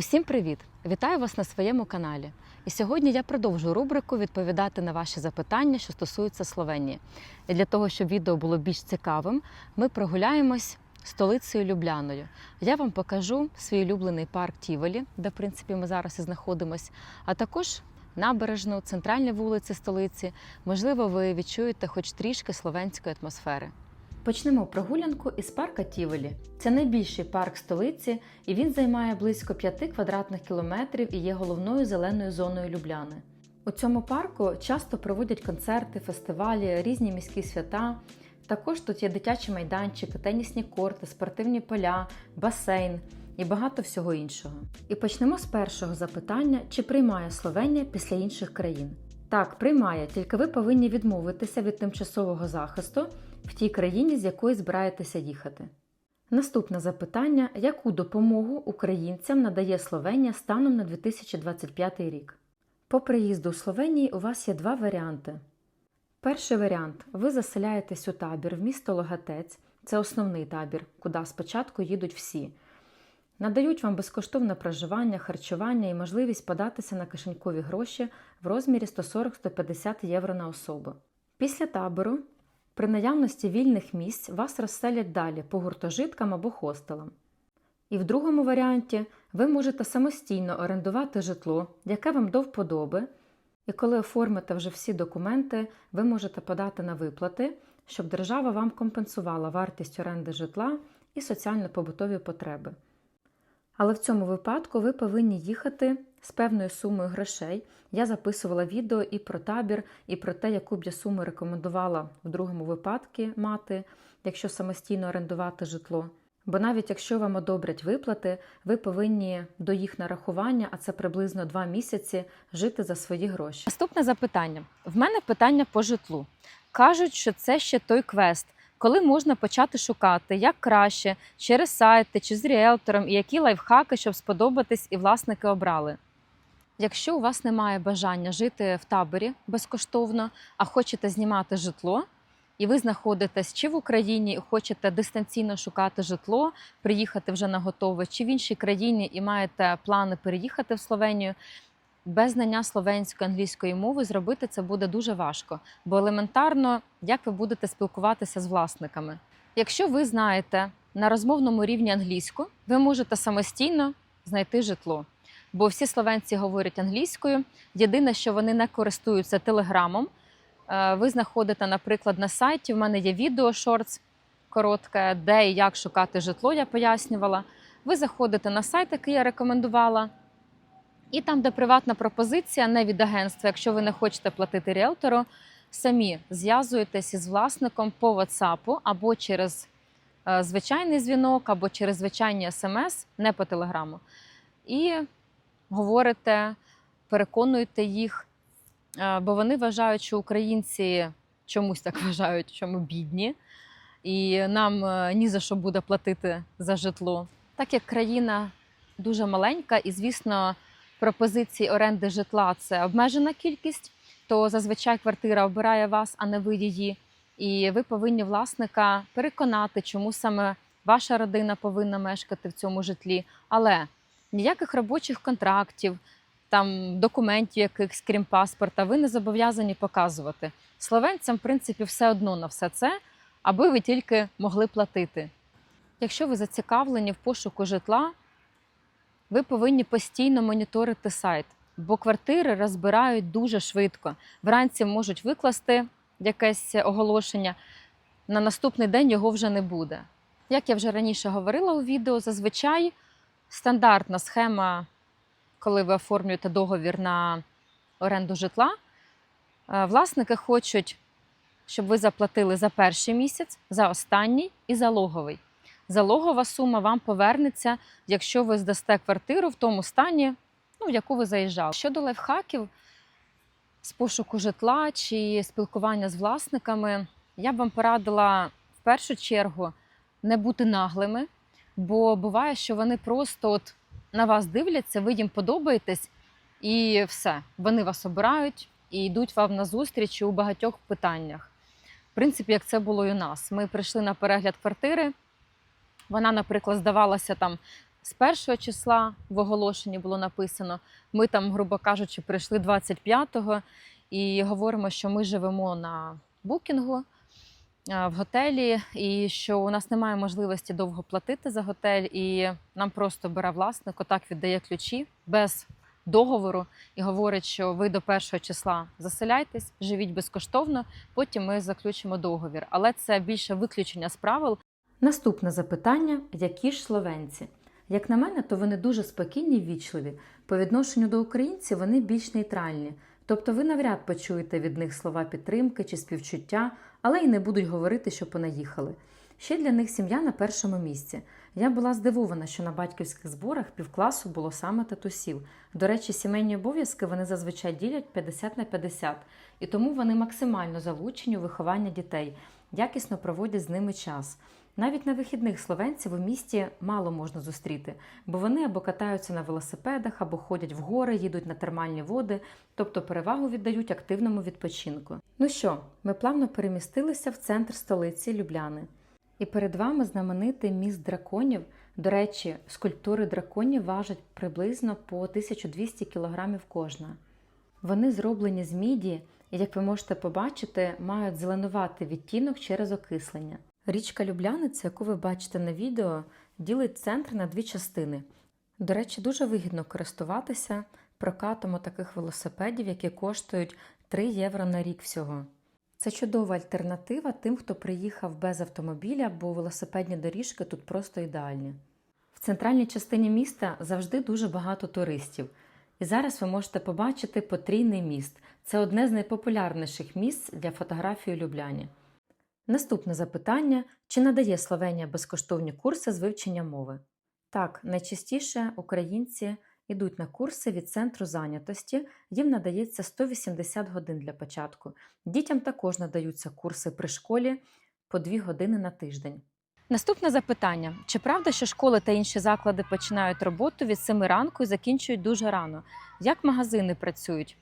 Усім привіт! Вітаю вас на своєму каналі. І сьогодні я продовжу рубрику відповідати на ваші запитання, що стосуються Словенії. І для того, щоб відео було більш цікавим, ми прогуляємось столицею Любляною. Я вам покажу свій улюблений парк Тіволі, де в принципі ми зараз і знаходимось, а також набережну, центральні вулиці столиці. Можливо, ви відчуєте хоч трішки словенської атмосфери. Почнемо прогулянку із парка Тіволі. Це найбільший парк столиці, і він займає близько 5 квадратних кілометрів і є головною зеленою зоною Любляни. У цьому парку часто проводять концерти, фестивалі, різні міські свята. Також тут є дитячі майданчики, тенісні корти, спортивні поля, басейн і багато всього іншого. І почнемо з першого запитання: чи приймає Словенія після інших країн? Так, приймає, тільки ви повинні відмовитися від тимчасового захисту в тій країні, з якої збираєтеся їхати. Наступне запитання: яку допомогу українцям надає Словенія станом на 2025 рік? По приїзду у Словенії у вас є два варіанти. Перший варіант ви заселяєтесь у табір в місто Логатець, це основний табір, куди спочатку їдуть всі. Надають вам безкоштовне проживання, харчування і можливість податися на кишенькові гроші в розмірі 140-150 євро на особу. Після табору, при наявності вільних місць, вас розселять далі по гуртожиткам або хостелам. І в другому варіанті ви можете самостійно орендувати житло, яке вам до вподоби, і коли оформите вже всі документи, ви можете подати на виплати, щоб держава вам компенсувала вартість оренди житла і соціально-побутові потреби. Але в цьому випадку ви повинні їхати з певною сумою грошей. Я записувала відео і про табір, і про те, яку б я суму рекомендувала в другому випадку мати, якщо самостійно орендувати житло. Бо навіть якщо вам одобрять виплати, ви повинні до їх нарахування, а це приблизно два місяці, жити за свої гроші. Наступне запитання: в мене питання по житлу. Кажуть, що це ще той квест. Коли можна почати шукати, як краще, через сайти чи з ріелтором, і які лайфхаки, щоб сподобатись і власники обрали. Якщо у вас немає бажання жити в таборі безкоштовно, а хочете знімати житло, і ви знаходитесь чи в Україні і хочете дистанційно шукати житло, приїхати вже на готове, чи в іншій країні і маєте плани переїхати в Словенію, без знання словенської англійської мови зробити це буде дуже важко, бо елементарно, як ви будете спілкуватися з власниками. Якщо ви знаєте на розмовному рівні англійську, ви можете самостійно знайти житло. Бо всі словенці говорять англійською. Єдине, що вони не користуються телеграмом. Е, Ви знаходите, наприклад, на сайті. В мене є відео шортс коротке, де і як шукати житло, я пояснювала. Ви заходите на сайт, який я рекомендувала. І там, де приватна пропозиція, не від агентства, якщо ви не хочете платити ріелтору, самі зв'язуєтесь із власником по WhatsApp або через е, звичайний дзвінок, або через звичайні смс, не по телеграму. І говорите, переконуєте їх, е, бо вони вважають, що українці чомусь так вважають, що ми бідні, і нам е, ні за що буде платити за житло. Так як країна дуже маленька, і, звісно, пропозицій оренди житла це обмежена кількість, то зазвичай квартира обирає вас, а не ви її. І ви повинні власника переконати, чому саме ваша родина повинна мешкати в цьому житлі. Але ніяких робочих контрактів, там документів, якихось крім паспорта, ви не зобов'язані показувати. Словенцям, в принципі, все одно на все це, аби ви тільки могли платити. Якщо ви зацікавлені в пошуку житла, ви повинні постійно моніторити сайт, бо квартири розбирають дуже швидко. Вранці можуть викласти якесь оголошення, на наступний день його вже не буде. Як я вже раніше говорила у відео, зазвичай стандартна схема, коли ви оформлюєте договір на оренду житла, е, власники хочуть, щоб ви заплатили за перший місяць, за останній і залоговий. Залогова сума вам повернеться, якщо ви здасте квартиру в тому стані, ну, в яку ви заїжджали. Щодо лайфхаків з пошуку житла чи спілкування з власниками, я б вам порадила в першу чергу не бути наглими, бо буває, що вони просто от на вас дивляться, ви їм подобаєтесь, і все. Вони вас обирають і йдуть вам на зустріч у багатьох питаннях. В принципі, як це було і у нас. Ми прийшли на перегляд квартири. Вона, наприклад, здавалася там з першого числа в оголошенні було написано. Ми там, грубо кажучи, прийшли 25-го і говоримо, що ми живемо на букінгу в готелі, і що у нас немає можливості довго платити за готель, і нам просто бере власник, отак віддає ключі без договору і говорить, що ви до першого числа заселяйтесь, живіть безкоштовно, потім ми заключимо договір. Але це більше виключення з правил. Наступне запитання: які ж словенці? Як на мене, то вони дуже спокійні і ввічливі. По відношенню до українців вони більш нейтральні. Тобто ви навряд почуєте від них слова підтримки чи співчуття, але й не будуть говорити, що понаїхали. Ще для них сім'я на першому місці. Я була здивована, що на батьківських зборах півкласу було саме татусів. До речі, сімейні обов'язки вони зазвичай ділять 50 на 50, і тому вони максимально залучені у виховання дітей, якісно проводять з ними час. Навіть на вихідних словенців у місті мало можна зустріти, бо вони або катаються на велосипедах, або ходять в гори, їдуть на термальні води, тобто перевагу віддають активному відпочинку. Ну що, ми плавно перемістилися в центр столиці Любляни. І перед вами знаменитий міст драконів. До речі, скульптури драконів важать приблизно по 1200 кг кожна. Вони зроблені з міді і, як ви можете побачити, мають зеленуватий відтінок через окислення. Річка Любляниця, яку ви бачите на відео, ділить центр на дві частини. До речі, дуже вигідно користуватися прокатом таких велосипедів, які коштують 3 євро на рік всього. Це чудова альтернатива тим, хто приїхав без автомобіля, бо велосипедні доріжки тут просто ідеальні. В центральній частині міста завжди дуже багато туристів. І зараз ви можете побачити потрійний міст. Це одне з найпопулярніших місць для фотографії Любляні. Наступне запитання: чи надає Словенія безкоштовні курси з вивчення мови? Так, найчастіше українці йдуть на курси від центру зайнятості, їм надається 180 годин для початку. Дітям також надаються курси при школі по 2 години на тиждень. Наступне запитання: чи правда, що школи та інші заклади починають роботу від 7 ранку і закінчують дуже рано? Як магазини працюють?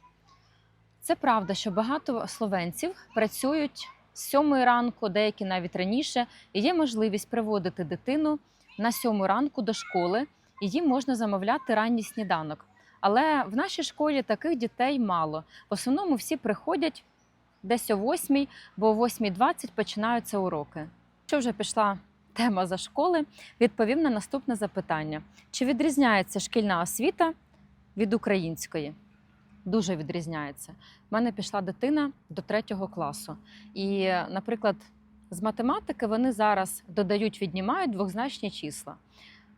Це правда, що багато словенців працюють 7 ранку, деякі навіть раніше, і є можливість приводити дитину на 7 ранку до школи, і їм можна замовляти ранній сніданок. Але в нашій школі таких дітей мало. В основному всі приходять десь о 8, бо о 8.20 починаються уроки. Що вже пішла тема за школи, відповім на наступне запитання: чи відрізняється шкільна освіта від української? Дуже відрізняється. У мене пішла дитина до третього класу. І, наприклад, з математики вони зараз додають, віднімають двозначні числа.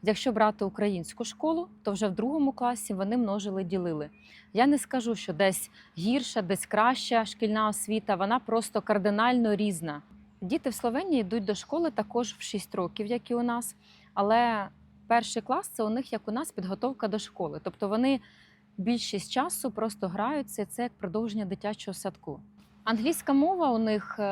Якщо брати українську школу, то вже в другому класі вони множили ділили. Я не скажу, що десь гірша, десь краща шкільна освіта, вона просто кардинально різна. Діти в Словенії йдуть до школи також в 6 років, як і у нас. Але перший клас це у них, як у нас, підготовка до школи. Тобто вони більшість часу просто граються, це як продовження дитячого садку. Англійська мова у них е,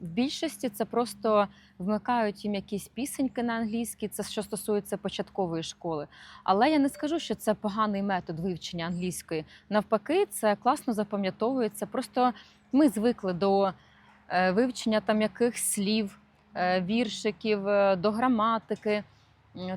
в більшості це просто вмикають їм якісь пісеньки на англійській, це що стосується початкової школи. Але я не скажу, що це поганий метод вивчення англійської. Навпаки, це класно запам'ятовується. Просто ми звикли до е, вивчення там якихось слів, е, віршиків, до граматики.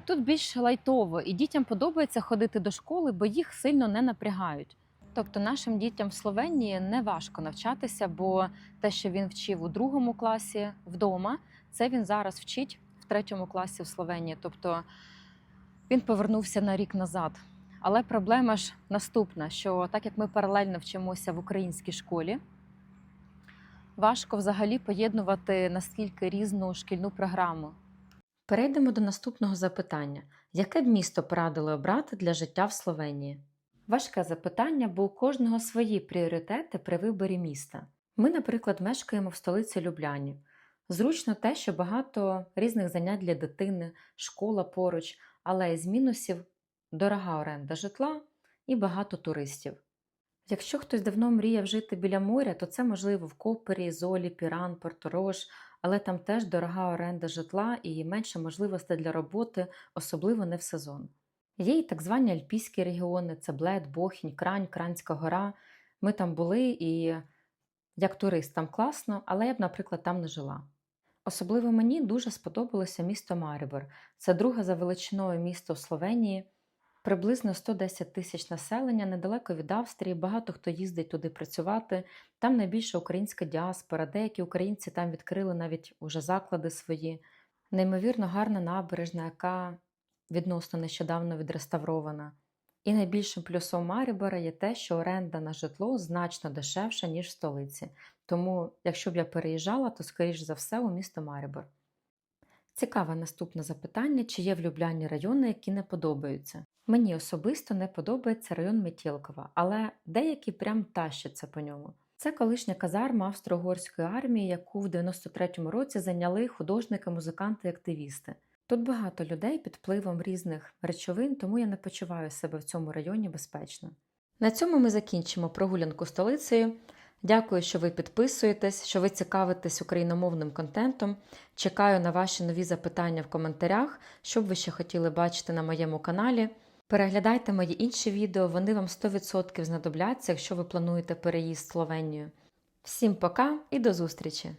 Тут більш лайтово, і дітям подобається ходити до школи, бо їх сильно не напрягають. Тобто нашим дітям в Словенії не важко навчатися, бо те, що він вчив у другому класі вдома, це він зараз вчить в третьому класі в Словенії. Тобто він повернувся на рік назад. Але проблема ж наступна: що так як ми паралельно вчимося в українській школі, важко взагалі поєднувати наскільки різну шкільну програму. Перейдемо до наступного запитання: яке б місто порадили обрати для життя в Словенії? Важке запитання, бо у кожного свої пріоритети при виборі міста. Ми, наприклад, мешкаємо в столиці Любляні. Зручно те, що багато різних занять для дитини, школа поруч, але із мінусів дорога оренда житла і багато туристів. Якщо хтось давно мріяв жити біля моря, то це можливо в Копері, Золі, Піран, Порторож, але там теж дорога оренда житла і менше можливостей для роботи, особливо не в сезон. Є і так звані альпійські регіони: це Блед, Бохінь, Крань, Кранська гора. Ми там були і як турист там класно, але я б, наприклад, там не жила. Особливо мені дуже сподобалося місто Марібор. Це друге за величиною місто в Словенії, приблизно 110 тисяч населення, недалеко від Австрії. Багато хто їздить туди працювати. Там найбільша українська діаспора. Деякі українці там відкрили навіть уже заклади свої. Неймовірно гарна набережна, яка відносно нещодавно відреставрована. І найбільшим плюсом Марібора є те, що оренда на житло значно дешевша, ніж в столиці. Тому, якщо б я переїжджала, то скоріш за все у місто Марібор. Цікаве наступне запитання: чи є в Любляні райони, які не подобаються? Мені особисто не подобається район Метєлкова, але деякі прям тащаться по ньому. Це колишня казарма Австро-Угорської армії, яку в 93-му році зайняли художники, музиканти активісти. Тут багато людей під впливом різних речовин, тому я не почуваю себе в цьому районі безпечно. На цьому ми закінчимо прогулянку столицею. Дякую, що ви підписуєтесь, що ви цікавитесь україномовним контентом. Чекаю на ваші нові запитання в коментарях, що б ви ще хотіли бачити на моєму каналі. Переглядайте мої інші відео, вони вам 100% знадобляться, якщо ви плануєте переїзд в Словенію. Всім пока і до зустрічі!